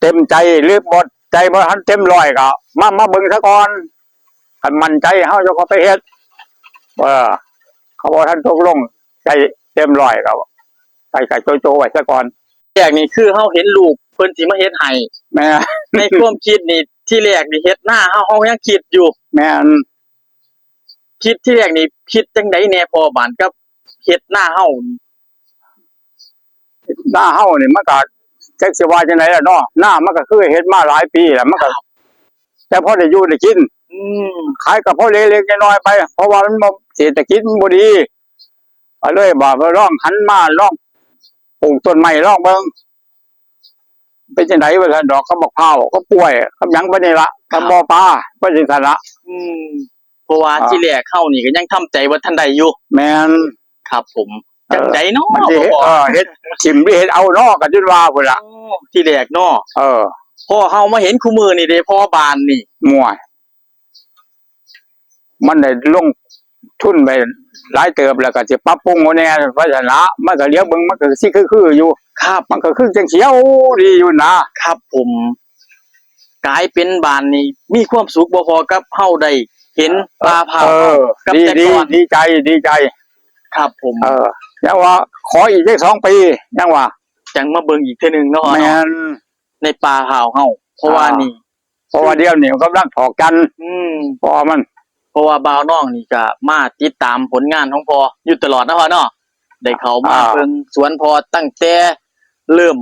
เต็มใจหรือบ่ใจบ่ทันเต็มร้อยก็มามาเบิ่งซะก่อนคันมั่นใจเฮาจะก็ไปเฮ็ดเออเขาบ่ทันตกลงใจเต็มร้อยก็ไปกับโจโจไว้ซะก่อนแรกนี่คือเฮาเห็นลูกเพิ่นสิมาเฮ็ดให้แม่ในความคิดนี่ที่แรกนี่เฮ็ดหน้าเฮาเฮายังคิดอยู่ แม่นคิดที่แรกนี่คิดจังไดแน่พอบานกับเฮ็ดหน้าเฮานี่หน้าเฮานี่มันก็ จักสิว่าจังไดล่ะเนาะหน้ามันก็คือเฮ็ดมาหลายปีแล้วมันก็แต่พอได้อยู่ได้กิน อืมขายกับพ่อเล็กๆน้อยๆไป เพราะว่ามันบ่เศรษฐกิจมันบ่ดีก็เลยบอกว่าลองหันมาลองปลูกต้นไม้ลองเบิ่งเป็นจังไดว่าซั่นดอกก็บอกพร้าวก็ป่วยก็หยังไปนี่ละก็บ่ปลาไปจังซั่นละอืมเพราะว่าอ่าที่แรกเฮานี่ก็ยังทำใจว่าทันใดอยู่แม่นครับผมเออ จังไดเนาะมันสิเฮ็ดพ่อเออเฮ็ดชิมหรือเฮ็ดเอาเนาะก็จนว่าพุ่นล่ะโอ้ที่แรกเนาะเออพอเฮามาเห็นคู่มือนี่เด้พ่อบานนี่มั่วมันได้ลงทุนไปหลายเติบแล้วก็สิปรับปรุงโมแน่ว่าซั่นละมันก็เลี้ยวเบิ่งมันก็สิคือๆอยู่ ครับมันก็คือจังเขียวดีอยู่นะครับผมกลายเป็นบานนี่มีความสุขบ่พอกับเฮาได้เห็นปลาเผาเออกับดีแต่ดีก่อนดีใจดีใจ ครับผม เออ ยังว่า ขออีกได้สองปียังว่าจังมาเบิ่งอีกเทื่อหนึงเนาะแมเนาะนในปลาเผาเฮาเพราะว่านี่เพราะว่าเดียวนี่มันกำลังถอกกันอืมพอมัน เพราะว่าบ่าวน้องนี่ก็มาติดตามผลงานของพออยู่ตลอดนะพ่อเนาะได้เขามาอ่า เบิ่งสวนพอตั้งแต่เริ่ม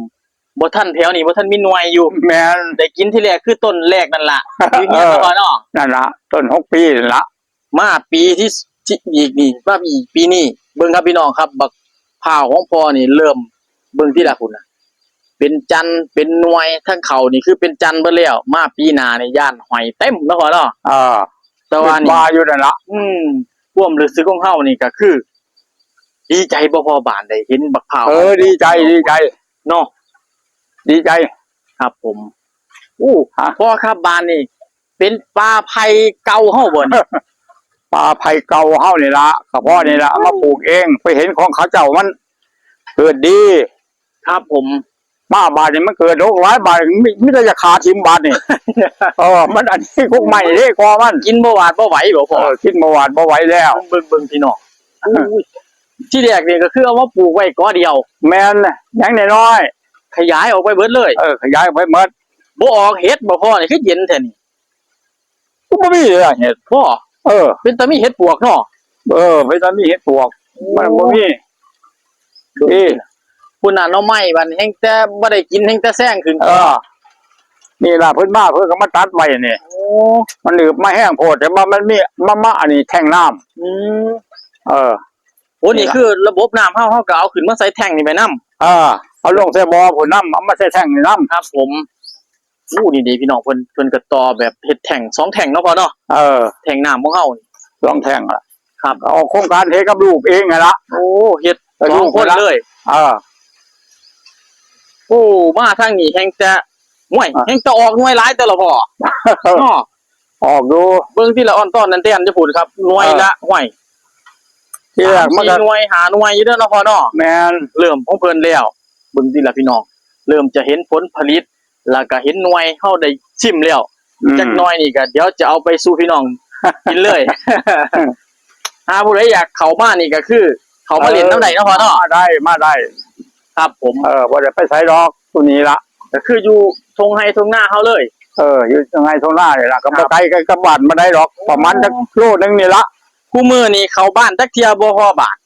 บ่ทันแถวนี้บ่ทันมีหน่วยอยู่ แมนได้กินที่แรกคือต้นแรกนั่นล่ะอยู่เฮียนเออนะพ่อเนาะนั่นละต้นหกปีนั่นละมาปีที่ที่อีกนี่มาอีกปีนี้ เบิ่งครับพี่น้องครับบักพร้าวของพ่อนี่เริ่มเบิ่งที่ละคุณน่ะเป็นจันทร์เป็นหน่วยทั้งเขานี่คือเป็นจันทร์เบิดแล้วมาปีหน้านี่ย่านหอยเต็มนะพ่อเนาะเออแต่ว่านี่ว่าอยู่นั่นละอืมความรู้สึกของเฮานี่ก็คือ ดีใจบ่พอบานได้เห็นบักพร้าวเออดีใจดีใจเนาะดีใจครับผมอู้ฮะพ่อครับบานนี่เป็นปลาไผ่เก่าเฮาบ่นี่ ปลาไผ่เก่าเฮานี่ละกับพ่อนี่ละเอามาปลูกเอง ไปเห็นของเขาเจ้ามัน เกิดดี ครับผมมาบาทนี่มันเกิดโรคร้ายบาทไม่ไม่ได้จะขาทิมบาทนี่ เออมันอันนี้คุกใหม่เด้กอมันกินบ่หวาดบ่ไหวบ่เอพ่ออคิดเมื่อวานบ่ไหวแล้ว เบิ่งเบิ่งพี่น้องอุ้ยที่แรกนี่ก็คือเอามาปลูกไว้ก้อเดียว แมนยังน้อยขยายออกไปเบิดเลยๆเออขยายไปหมดบ่ออกเห็ดบ่พ่อนี่คือเย็นแท้นี่ก็บ่มีเลยอะเห็ดพ่อ เออ เป็นตามีเห็ดปวกเนาะเออไปตอนมีเห็ดปวก มันบ่มีนี่คุณน่ะหน้อไม้บัดแฮงแต่บ่ได้กินแฮงแต่แซงขึ้นเออนี่ล่ะเพิ่นมาเพิ่นก็มาตัดไว้นี่โอ้มันหนืบมาแห้งโพดแต่ว่ามันมีมะมะอันนี้แท่งน้ำอืมเออโอ้นี่คือระบบน้ำเฮาเฮาก็เอาขึ้นมาใส่แท่งนี่ไปนํเออเอาลงใส่บ่อผลน้ำเอามาใส่แท่งนี่น้ครับ ผม อู้นี่ดีพี่น้องเพิ่นเพิ่นก็ต่อแบบเฮ็ดแท่งสองแท่งเนาะพ่อเนาะำเออแท่งน้ำของเฮานี่ลองแท่งละครับ เอาโครงการเทกับลูกเองไงละโอ้เฮ็ดแต่สลูองกคนละเลยเออโอ้มาทางนี้แฮงแต่ห่วยอะแฮงจะออกหน่วยหลายแต่ละพ่อเนาะออกดูเบิ่งที่ละอ่อนต้อนนั่นแต้นจะพูดครับหน่วยละห่วยที่แรกมันสาก็สี่หน่วยหาหน่วยอยู่เด้อเนาะพ่อเนาะแมนเริ่มของเพิ่นแล้วเบิ่งที่ละพี่น้องเริ่มจะเห็นผลผลิต แล้วก็เห็นหน่วยเฮาได้ชิมแล้วอืม จักหน่อยนี่ก็เดี๋ยวจะเอาไปสู่พี่น้องกินเลยหาผู้ใดอยากเข้ามานี่ก็คือ เขามาเล่นน้ำไหนเนาะพ่อเนาะมาได้มาได้ ครับผม เออบ่ได้ไปใส่ดอกตัวนี้ละก็คืออยู่ทงไฮทงหน้าเฮาเลย เอออยู่ยังไงทงหน้านี่ละก็ครับ่บ ไกลกันกับบ้านมาได้ดอกประมาณจักโลนึงนี่ละคู่มือนี่เข้าบ้านจักเที่ยบ่พอบาท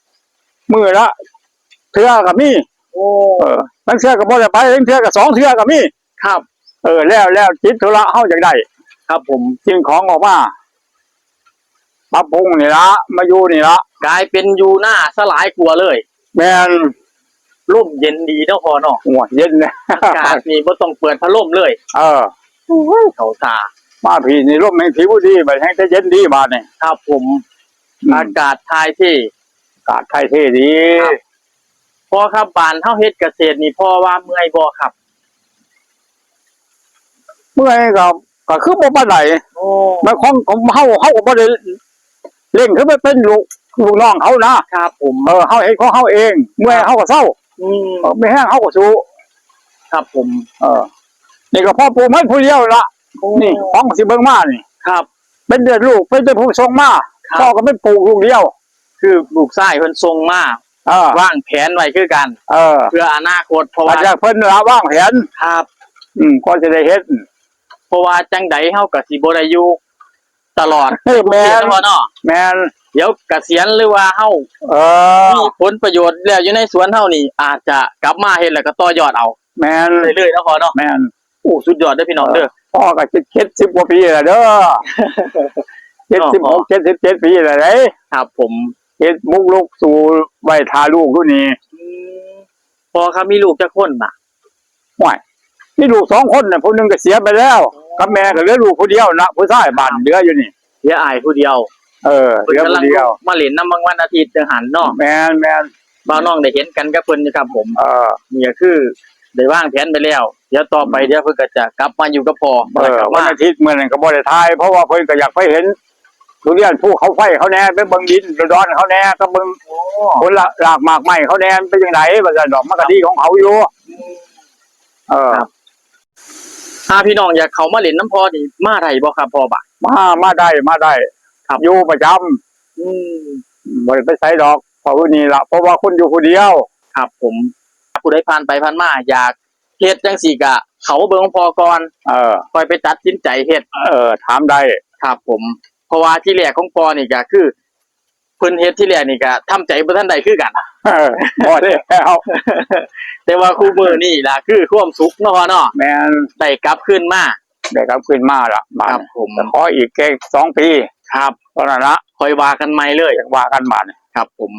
มือละเทื่อก็มีโอ้เออทั้งเทื่อก็บ่ได้ไปทั้งเทื่อก็สองเทื่อก็มี ครับ เออ แล้วแล้วจิตธุระเฮาจังได้ครับผมสิ่งของออกมาปรับปรุงนี่ละมาอยู่นี่ละกลายเป็นอยู่หน้าสลายกลัวเลย แม่นร่มเย็นดีเนาะพ่อเนาะหัวเย็นนะอากาศนี่บ่ต้องเปิดพัดลมเลย เออเขาตามาพี่นี่ร่มแห่งผิวดีบัดแห่งจะเย็นดีบาดนี่ครับผมอืมอากาศทายที่อากาศไทยเท่ดีครับพ่อครับบ้านเฮาเฮ็ดเกษตรนี่พ่อว่าเมื่อยบ่ครับ เมื่อยก็ก็คือบ่ปานใดโอ้มันของของเฮาเฮาก็บ่ได้เล่งคือไปเป็นลูกลูกน้องเขานะครับผมเออเฮาเฮ็ดของเฮาเอง เมื่อยเฮาก็เศร้าอืมเออไม่แห้งเฮาก็สู้ครับผม เออนี่ก็พ่อปู่มันผู้เดียวละนี่ของสิเบิ่งมานี่ครับ เป็นเดือดลูกเป็นเดือดผู้ทรงมาครับ พ่อก็ไม่ปลูกลูกเดียว คือลูกชายเพิ่นทรงมาเออวางแผนไว้คือกัน เออเพื่ออนาคตเพราะอาว่าจจะเพิ่นละว่างแผนครับ อืมก็จะได้เฮ็ดเพ ราะว่าจังใดเฮาก็สิบ่ได้อยู่ตลอดเฮ้ยแมเสียนบ่เนาะแมนเดี๋ยวเกษียณหรือว่าเฮาเออมีผลประโยชน์แล้วอยู่ในสวนเฮานี่อาจจะกลับมาเฮ็ดแล้วก็ต่อยอดเอา แมนเรื่อยๆเนาะพอเนาะแมนโอ้สุดยอดเด้อพี่น้องเด้อพ่อก็คิดคิดสิบกว่าปีแล้วเด้อเจ็ดสิบหกเจ็ดสิบเจ็ดปีแล้วเด้ครับผมเฮ็ดมุกลูกสู่ใบทาลูกรุ่นนี้พอครับมีลูกจักคนน่ะห่วยนี่ลูกสองคนน่ะผู้หนึงก็เสียไปแล้ว กับแม่ก็เหลือลูกผู้เดียวนะผู้ชายบ้านเหลืออยู่นี่เสียอายผู้เดียวเออเหลือผู้เดียว มาเล่นน้ำบางวันอาทิตย์จังหันเนาะแมนแมนบ่าวน้องได้เห็นกันกับเพิ่นอยู่ครับผมเออนี่ก็คือได้วางแผนไปแล้ว เดี๋ยวต่อไปเดี๋ยวเพิ่นก็จะกลับมาอยู่กับพ่อเออวันอาทิตย์เมื่อนั้นก็บ่ได้ทาย เพราะว่าเพิ่นก็อยากไปเห็นทุเรียนภูเขาไฟเขาแน่ไปเบิ่งดินดอนเขาแน่ก็เบิ่งโอ้ผลละหลากหมากไม้เขาแน่เป็นจังไดว่าซั่นดอกมันก็ดีของเขาอยู่เออ ถ้าพี่น้องอยากเข้ามาเล่นน้ำพอนี่มาได้บ่ครับพ่อบ่ะมามาได้มาได้ครับ อยู่ประจำอืมบ่ได้ไปไสดอกเพราะว่านี่ล่ะเพราะว่าคนอยู่ผู้เดียวครับผมผู้ใดผ่านไปผ่านมาอยากเฮ็ดจังซี่ก็เขาเบิ่งพอก่อนเออค่อยไปตัดสินใจเฮ็ดเออถามได้ครับผม เพราะว่าที่แรกของปอนี่ก็คือ เพิ่นเฮ็ดที่แรกนี่ก็ทำใจบ่ทันใดคือกัน เออบ่ได้แล้วแต่ว่าคู่มือนี่ล่ะคือความสุขเนาะพ่อเนาะแม่นได้กลับขึ้นมา ได้กลับขึ้นมาละบาคดรับผม ขออีกแค่สองปีครับเท่านั้นละคอยว่ากันใหม่เลยอยากว่ากันบาดครับ ผม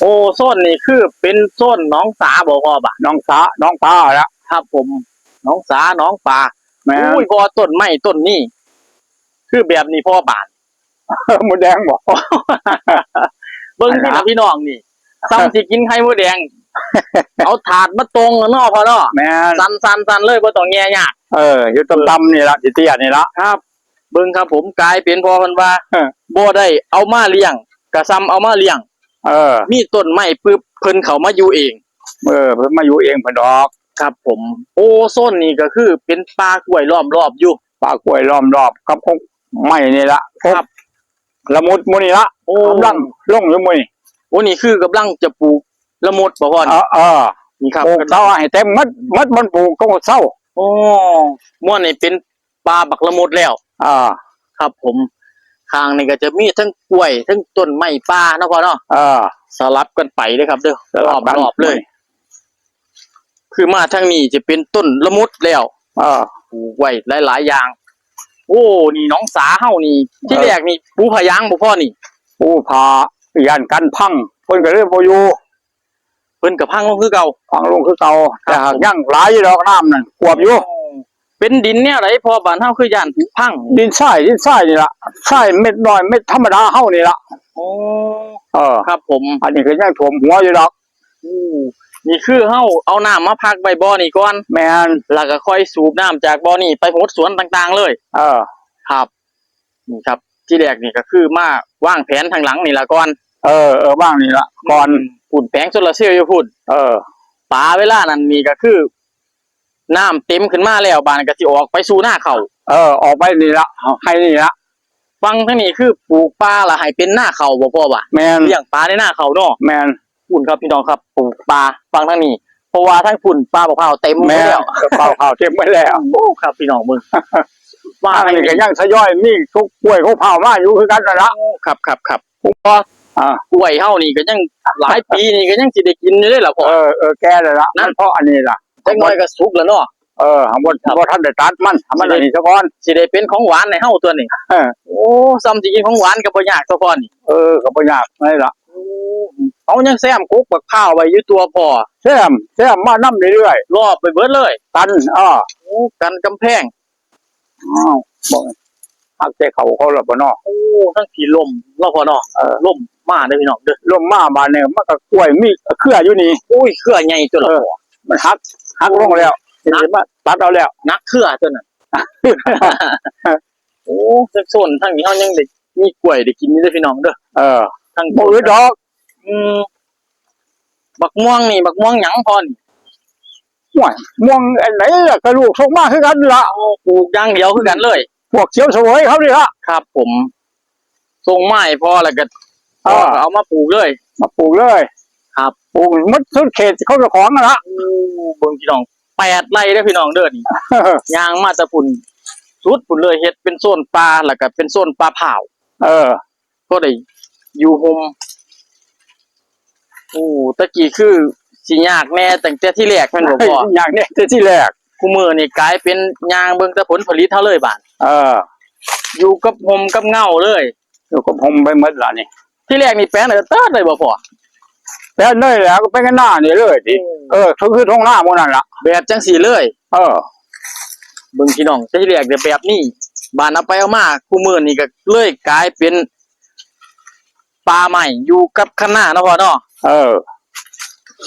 โอ้โซนนี่คือเป็นโซนหน้องสาบ่พ่อบ่ะน้องสาน้องตาละครับ ผมหน้องสาหน้องปลาแม่นอุ้ยพอต้นไม้ต้นนี้ คือแบบนี้พ่อบาน หมดแดงบอก เบิ่งที่อะไรนะพี่น้องนี่ซ้ำสิกินไข่มดแดง เอาถาดมาตรงเนาะพ่อเนาะแม่นสันสันสันเลยบ่ต้องแง่ยากเอออยู่ตำๆนี่ละสิเตี้ยนี่ละ ครับ เบิ่งครับผมกลายเป็นพอเพิ่นว่าเออ บ่ได้เอามาเลี้ยงกะซ้ำเอามาเลี้ยง เออ มีต้นไม้ปึ๊บเพิ่นเข้ามาอยู่เอง เออเพิ่นมาอยู่เองเพิ่นดอกครับ ผม โอ้โซนนี่ก็คือเป็นป่ากล้วยล้อมรอบอยู่ ปลากล้วยล้อมรอบกับพวกไม้นี่ละครับ ละมุดหมูนี่ละโอ้กำลังลงอยู่หมูนี่โอ้นี่คือกำลังจะปลูกละมุดบ่พ่อเอนี่อเออนี่ครับปลูกเสาให้เต็มมัดมัดมันปลูกก็หมดเสาโอ้ม่วนนี่เป็นป่าบักละมุดแล้ว อ่าครับ ผมข้างนี่ก็จะมีทั้งกล้วย ทั้งต้นไม้ป่าเนาะพ่อเนาะเออสลับกันไปเด้อครับ เด้อรอบกันรอบเลย คือมาทางนี้จะเป็นต้นละมุดแล้วเออปลูกไว้หลายๆอย่าง โอ้นี่น้องสาเฮานี่ ที่เออแรกนี่ปูพะยางบ่พ่อนี่ผู้พายันกันพังเพิ่นก็เลยบ่อยู่เพิ่นกับพังลงคือเก่าพังลงคือเก่าครับแต่หากยังหลายอยู่ดอกน้ำนั่นกวบอยู่เป็นดินแนวไหนพอบ้านเฮาคือย่านพัง ดินทรายดินทรายนี่ละทรายเม็ดน้อยเม็ดธรรมดาเฮานี่ละโอ้เออครับ ผม อันนี้ก็ยังถ่วมหัวอยู่ดอกอู้ นี่คือเฮาเอาน้ำมาพักไว้บ่อนี่ก่อนแม่นแล้วก็ค่อยสูบน้ำจากบ่อนี่ไปหดสวนต่างๆ เลย เออ ครับ นี่ครับ ที่แรกนี่ก็คือมาวางแผนทางหลังนี่ละก่อนเออเออบ้างนี่ละก่อนฝุ่นแผงโซลาร์เซลล์อยู่พุ่นเออปลาเวลานั้นนี่ก็คือน้ำเต็มขึ้นมาแล้วบานก็สิออกไปสู่หน้าเขาเออ ออกไปนี่ละให้นี่ละฟังทั้งนี้คือปลูกปลาละให้เป็นหน้าเขาบ่พ่อว่ะแม่นเลี้ยงปลาในหน้าเขาเนาะแม่น ฝุ่นครับพี่น้องครับปลูกปลาฟังทั้งนี้เพราะว่าทั้งฝุ่นปลาบอกเผาวเต็มหมดแม่นแล้วเปล่าข่าวเต็มไว้แล้วโอ้ครับพี่น้องมึงว่าอันให้นี้ก็ยังทยอยมีทุกกล้วยเขาเผามาอยู่คือกันนั่นละครับครับครับพออ่ากล้วยเฮานี่ก็ยังหลายปีนี่ก็ยังสิได้กินอยู่เลยล่ะพ่อ เออเออแกเลยละนั่นั่น นเพราะอันนี้ล่ะจักหน่อยก็สุกแล้วเนาะ เออหาบนบ่ทันได้ตัดมันทำมันอันนี้ซะก่อน สิได้เป็นของหวานในเฮาตัวนี้เออ โอ้ซ้ำสิกินของหวานก็บ่ยากตัวพ่อนี่เออก็บ่ยากไม่ละ เอายังแซมกุ๊กบักข้าวไว้อยู่ตัวพ่อแซมแซมมานํเรื่อยรอบไปเบิดเลยๆกันอ้อโอ้กันกำแพง อ้าวบ่ฮักแต่เขาเขาละบ่เนาะโอ้ทั้งผีลมเนาะพ่อเนาะเออลมมาเด้อพี่น้องเด้อลมมาบานเนี่ยมันก็กล้วยมีเครืออยู่นี่โอ้ยเครือใหญ่ตัวละเออ พ่อมันหักหักลงแล้วเห็นไหมตัดเอาแล้ว นักเครือตัวนั้นโอ้สักโซนทั้งนี้เฮายังได้มีกล้วยได้กินนี่เด้อพี่น้องเด้อเออทั้งบ่อืดดอก อืมบักม่วงนี่ บักม่วงหยังพอนี่ห่วยม่วงอันไหนล่ะกระลูกส่งมาคือกันละปลูกอย่างเดียวคือกันเลย พวกเขียวเสวยเขาดิละ ครับ ผมส่งไม้พอแล้วก็พอ่าอก็เอามาปลูกเลย มาปลูกเลยครับ ปลูกมัดสุดเขตเขาเจะของนั่นละโอ้เบิ่งพี่น้องแปดไร่เด้อพี่น้องเด้อนี่ ยางมาแตะพุ่นสุดพุ่นเลยเฮ็ดเป็นโซนปลาแล้วก็เป็นโซนปลาเผา เออ ก็ได้อยู่โฮม โอ้ตะกี้คือสิยากแน่ตั้งแต่ที่แรกแม่นบ่พ่อ อย่างนี้แต่ที่แรกคู่มือนี่กลายเป็นยางเบิ่งแต่ผลผลิตเท่าเลยบาดเอออยู่กับโฮมกับเงาเลย อยู่กับผมไปหมดละนี่ที่แรกนี่แปลงน่ะเติดเลยบ่พ่อแล้วเลยแล้วก็ไปกันหน้านี่เลยดิเออคือคือท้องหน้าหมดนั่นละแบบจังสีเลย เออเบิ่งพี่น้องแต่ที่แรกเดี๋ยวแบบนี้บานเอาไปเอามาคู่มือนี่ก็เลยกลายเป็นปลาใหม่อยู่กับข้างหน้าเนาะพ่อเนาะ เออ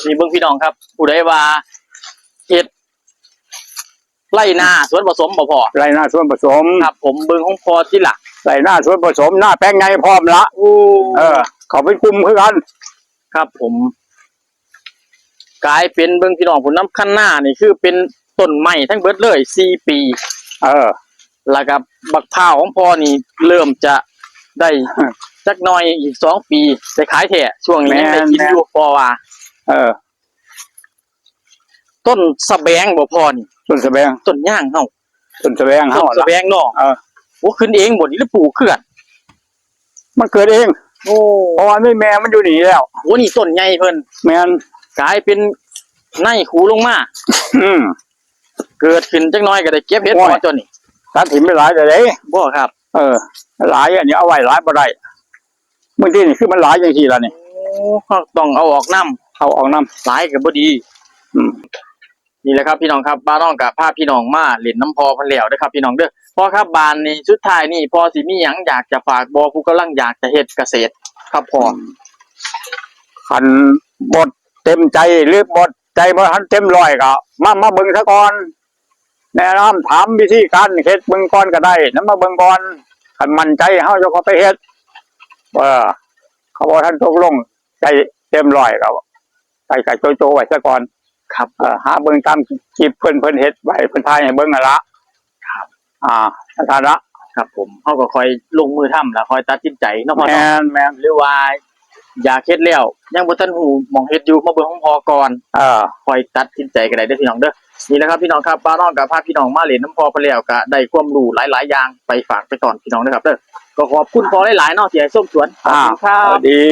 นี่เบิ่งพี่น้องครับ ผู้ใดว่าเฮ็ดไร่นาสวนผสมบ่พอไรหน้าส่วนผสมครับ ผมเบิ่งของพอที่หลักไรหน้าส่วนผสมหน้าแป้งไงพร้อมละโอ้เออ เขาไปคุมคือกันครับ ผมกลายเป็นเบิ่งพี่น้องผลน้ำขั้นหน้านี่คือเป็นต้นใหม่ทั้งเบิดเลย4ปี เออ แล้วก็บักพร้าวของพ่อนี่เริ่มจะได้ จักหน่อยอีกสองปีได้ขายแท้ช่วงนี้ยังได้กินอยู่พอว่า เออต้นสะแบงบ่พอนี่ต้นแสดงต้นย่างเฮาต้นแสดงต้เฮานสะละแบงเนาะเออ โอ้ขึ้นเองบ่นี่หรือปลูกเคลื่อนมันเกิดเองโอ้เพราะว่าไม่แม่มันอยู่นี่แล้ว โหนี่ต้นใหญ่เพิ่นแม่นกลายเป็นในขูลงมา อืม เกิดขึ้นจักหน่อยก็ได้เก็บเห็ดโอ้พอยจนนี่ตัดถิ่มไปหลายแต่เด้บ่ครับ เออ หลายอันนี้เอาไว้หลายบ่ได้ บางทีนี่คือมันหลายอย่างที่ละนี่โอ้เราต้องเอาออกน้ำเอาออกน้ำหลายก็บ่ดี อืมนี่แหละครับพี่น้องครับบ้านน้องกับพาพี่น้องมาเล่นน้ำพอเพันแล้วเด้อครับ พี่น้องเด้อพ่อครับบ้านนี้สุดท้ายนี่พอสิมีหยังอยากจะฝากบอผู้กำลังอยากจะเฮ็ดเกษตร ครับพ่อขันบดเต็มใจหรือบดใจบ่ทันเต็มร้อยก็มามาเบิ่งซะก่อนแนะนำถามวิธีการเฮ็ดเบิ่งก่อนก็ได้นํมาเบิ่งก่อนคันมั่นใจเฮาจะก็ไปเฮ็ด เออเขาบอกท่านตกลงใจเต็มร้อยก็ใจกะโจๆไว้ซะก่อนครับเออหาเบิ่งตามคลิปเพิ่นเพิ่นเฮ็ดไว้เพิ่นทายให้เบิ่งนั่นละครับ อ่าท่านละครับ ผมเฮาก็คอยลงมือทำแล้วคอยตัดสินใจเนาะพ่อแมเนาะนแมนหรือว่าอยากเฮ็ดแล้วยังบ่ทันหูหมองเฮ็ดอยู่มาเบิ่งของพอก่อน เออ คอยตัดสินใจกันได้เด้อพี่น้องเด้อนี่แหละครับพี่น้องครับป้าน้องกับพาพี่น้องมาเล่นน้ำพอไปแล้วก็ได้ความรู้หลาย ๆ อย่างไปฝากไปสอนพี่น้องนะครับเด้อ ก็ขอบคุณพอหลายๆเนาะที่ให้ส้มสวนขอบอ่าคุณครัสบวัสดี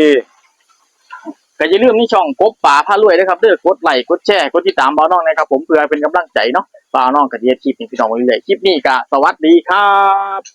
ก็อย่าลืมนี่ช่องกบป่าพารวยนะครับเด้อกดไลค์กดแชร์กดติดตามป้าน้องนะครับผมเพื่อเป็นกำลังใจเนาะป้าน้องกับเดียคลิปนี้พี่น้องมาเรื่อยๆคลิปนี้ก็สวัสดีครับ